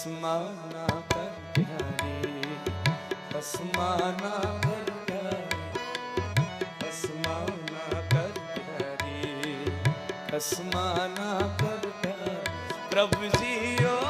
ਖਸਮਾ ਨਾ ਕਰ ਪਿਆਰੇ ਖਸਮਾ ਨਾ ਕਰ ਪਿਆਰੇ ਖਸਮਾ ਨਾ ਕਰ ਪਿਆਰੇ ਖਸਮਾ ਨਾ ਕਰ ਪਿਆਰੇ ਪ੍ਰਭ ਜੀਓ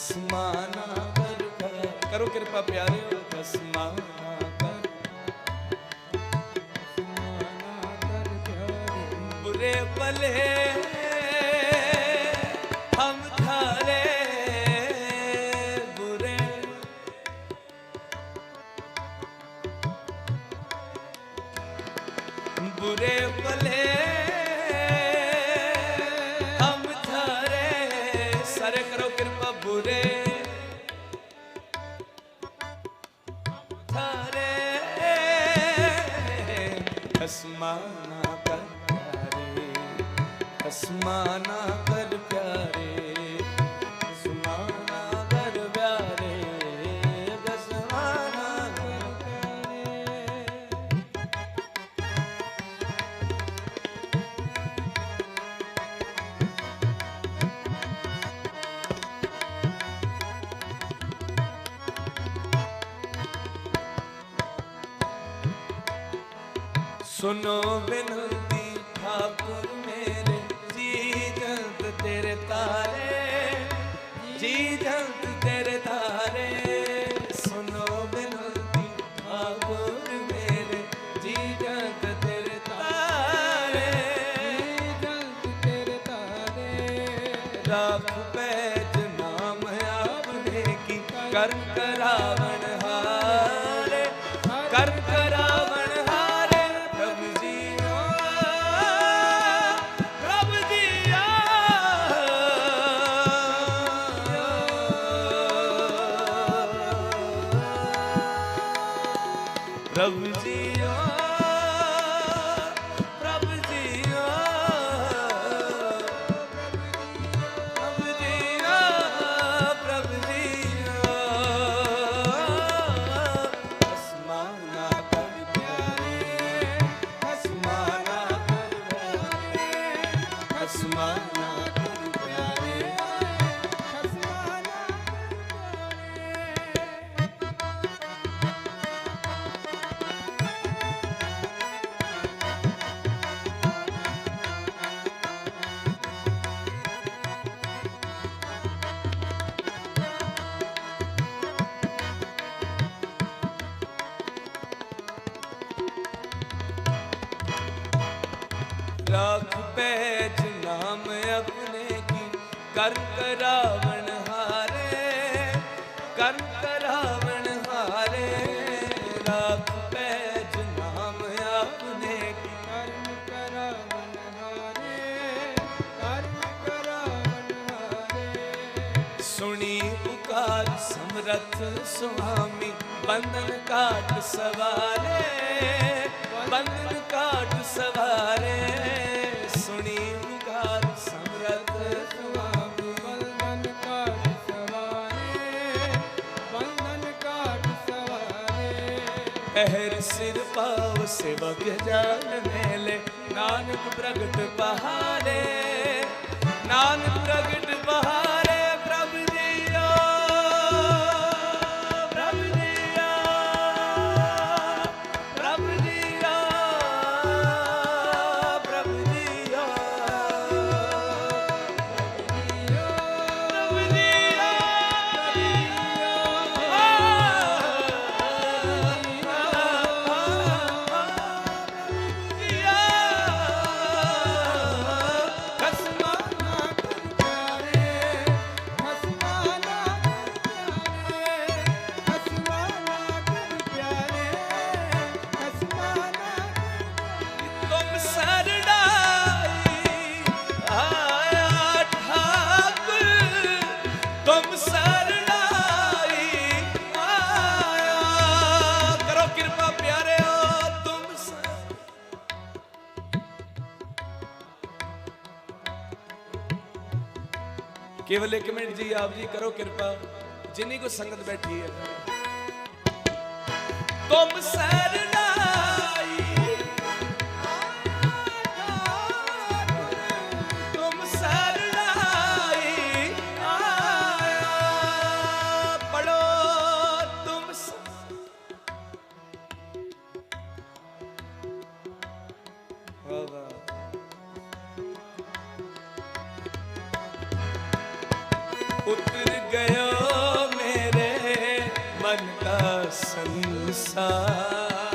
ਕਸਮਾ ਨਾ ਕਰ ਕਰੋ ਕਿਰਪਾ ਪਿਆਰਿਓ ਕਸਮਾ ਨਾ ਕਰ ਪੱਥਰੇ ਅਸਮਾਨਾ ਕਰ ਪਿਆਰੇ ਅਸਮਾਨਾ ਕਰ ਪਿਆਰੇ ਸੁਨੋ ਬਿਨਤੀ ਠਾਕੁਰ ਮੇਰੇ ਜੀ ਜੰਤ ਤੇਰੇ ਤਾਰੇ ਜੀ ਜੰਤ ਤੇਰੇ ਤਾਰੇ। ਸੁਨੋ ਬਿਨਤੀ ਠਾਕੁਰ ਮੇਰੇ ਜੀ ਜੰਤ ਤੇਰੇ ਤਾਰੇ। ਜੀ ਜੰਤ ਤੇਰੇ। ਰੱਖ ਪੈਜ ਨਾਮ ਆਪਨੇ ਕੀ ਕਰ ਕਰਾਵਣ ਪ੍ਰਭ ਜੀਓ ਪ੍ਰਭ ਜੀਓ ਪ੍ਰਭ ਜੀਓ ਪ੍ਰਭ ਜੀਓ। ਅਸਮਾਨਾ ਕਰ ਪਿਆਰੇ, ਅਸਮਾਨਾ ਕਰ ਪਿਆਰੇ, ਅਸਮਾਨਾ ਰਾਖ ਪੈਜ ਨਾਮ ਆਪਣੇ ਕੀ? ਕਰ ਕਰਾਵਣ ਹਾਰੇ, ਕਰ ਕਰਾਵਣ ਹਾਰੇ। ਰਾਖ ਪੈਜ ਨਾਮ ਆਪਣੇ ਕੀ? ਕਰ ਕਰਾਵਣ ਹਾਰੇ, ਕਰ ਕਰਾਵਣ ਹਾਰੇ। ਸੁਣੀ ਪੁਕਾਰ ਸਮਰਥ ਸੁਆਮੀ ਬੰਦਨ ਕਾਟ ਸਵਾਰੇ। ਪਾਉ ਸੇਵਕ ਮੇਲੇ ਨਾਨਕ ਪ੍ਰਗਟ ਬਹਾਰੇ ਨਾਨਕ ਪ੍ਰਗਟ ਕੇਵਲ ਇੱਕ ਮਿੰਟ ਜੀ, ਆਪ ਜੀ ਕਰੋ ਕਿਰਪਾ, ਜਿੰਨੀ ਕੋ ਸੰਗਤ ਬੈਠੀ ਹੈ। ਤੁਮ ਸਰਨਾਈ ਉਤਰ ਗਇਆ ਮੇਰੇ ਮਨ ਦਾ ਸੰਸਾਰ।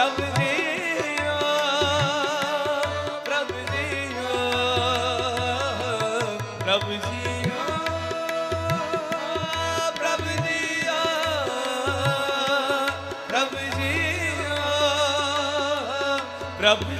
ਪ੍ਰਭ ਪ੍ਰਭ ਜੀਓ ਪ੍ਰਭ ਜੀਓ ਪ੍ਰਭ ਜੀਓ ਪ੍ਰਭ ਜੀਓ ਪ੍ਰਭ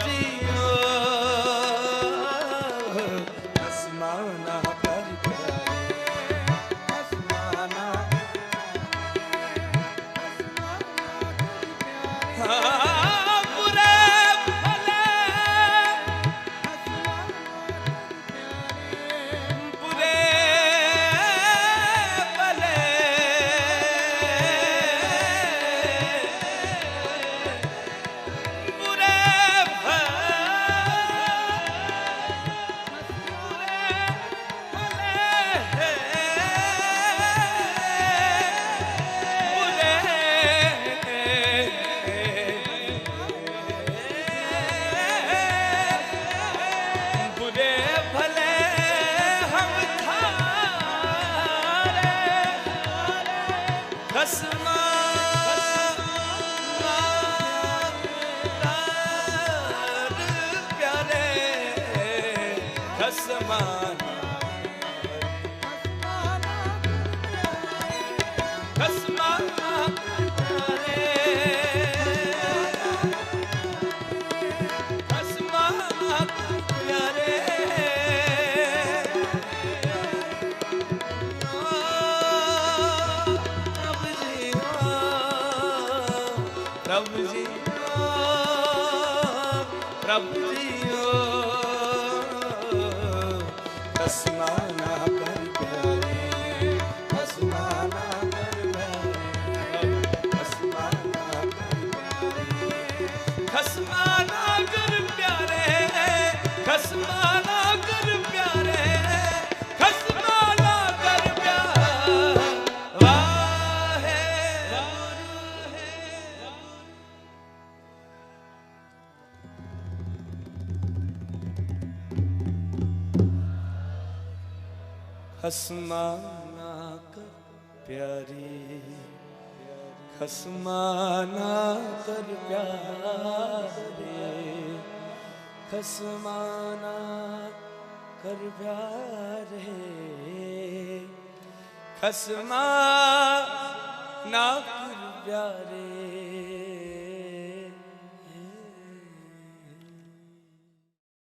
ਲੱਭਦੀਆਂ ਤਸਮਾ ਹਸਮਾ ਨਾ ਕਰ ਪਿਆਰੀ, ਖਸਮਾ ਨਾ ਕਰ ਪਿਆਰੇ, ਖਸਮਾ ਨਾ ਕਰ ਪਿਆਰੇ, ਖਸਮਾ ਨਾ ਕਰ ਪਿਆਰੇ।